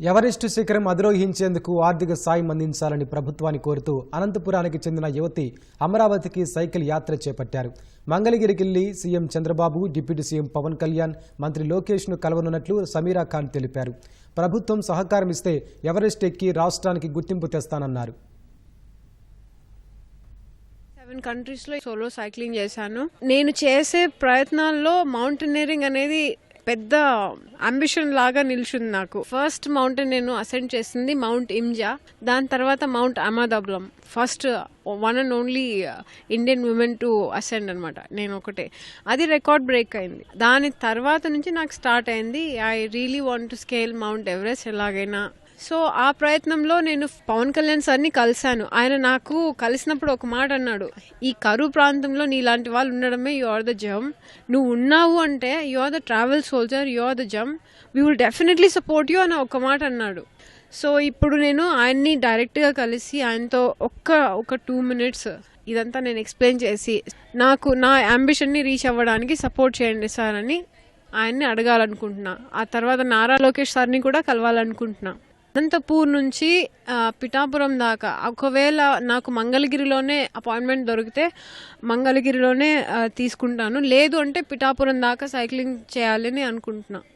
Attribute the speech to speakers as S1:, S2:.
S1: Everest శిఖరం అధిరోహించేందుకు ఆర్థిక సాయం అందించాలని ప్రభుత్వాన్ని కోరుతూ అనంతపురానికి చెందిన యువతి అమరావతికి సైకిల్ యాత్ర చేపట్టారు. మంగళగిరికెళ్ళి CM Chandrababu deputy CM Pawan Kalyan మంత్రి లోకేష్ను కలవనున్నట్లు సమీరా ఖాన్ తెలిపారు. ప్రభుత్వం సహకారం ఇస్తే ఎవరెస్ట్ ఎక్కి రాష్ట్రానికి గుర్తింపు తెస్తానన్నారు.
S2: సెవెన్ కంట్రీస్లో సోలో సైక్లింగ్ చేశాను. నేను చేసే ప్రయత్నాల్లో మౌంటైనరింగ్ అనేది పెద్ద అంబిషన్ లాగా నిల్చుంది నాకు. ఫస్ట్ మౌంటైన్ నేను అసెండ్ చేసింది మౌంట్ ఇమ్జా దాని తర్వాత mount Ama Dablam first one and only Indian woman to ascend అనమాట నేను ఒకటే. అది రికార్డ్ బ్రేక్ అయింది. దాని తర్వాత నుంచి నాకు స్టార్ట్ అయింది I really want to scale mount Everest ఎలాగైనా. సో ఆ ప్రయత్నంలో నేను పవన్ కళ్యాణ్ సార్ని కలిశాను. ఆయన నాకు కలిసినప్పుడు ఒక మాట అన్నాడు. ఈ కరువు ప్రాంతంలో నీలాంటి వాళ్ళు ఉండడమే యు ఆర్ ద జమ్ నువ్వు ఉన్నావు అంటే you are the travel soldier you are the gem we will definitely support you అని ఒక మాట అన్నాడు. సో ఇప్పుడు నేను ఆయన్ని డైరెక్ట్గా కలిసి ఆయనతో ఒక్క ఒక టూ మినిట్స్ ఇదంతా నేను ఎక్స్ప్లెయిన్ చేసి నాకు నా అంబిషన్ని రీచ్ అవ్వడానికి సపోర్ట్ చేయండి సార్ అని ఆయన్ని అడగాలనుకుంటున్నా. ఆ తర్వాత నారా లోకేష్ సార్ని కూడా కలవాలనుకుంటున్నా. అనంతపూర్ నుంచి పిఠాపురం దాకా. ఒకవేళ నాకు మంగళగిరిలోనే అపాయింట్మెంట్ దొరికితే మంగళగిరిలోనే తీసుకుంటాను. లేదు అంటే పిఠాపురం దాకా సైక్లింగ్ చేయాలని అనుకుంటున్నాను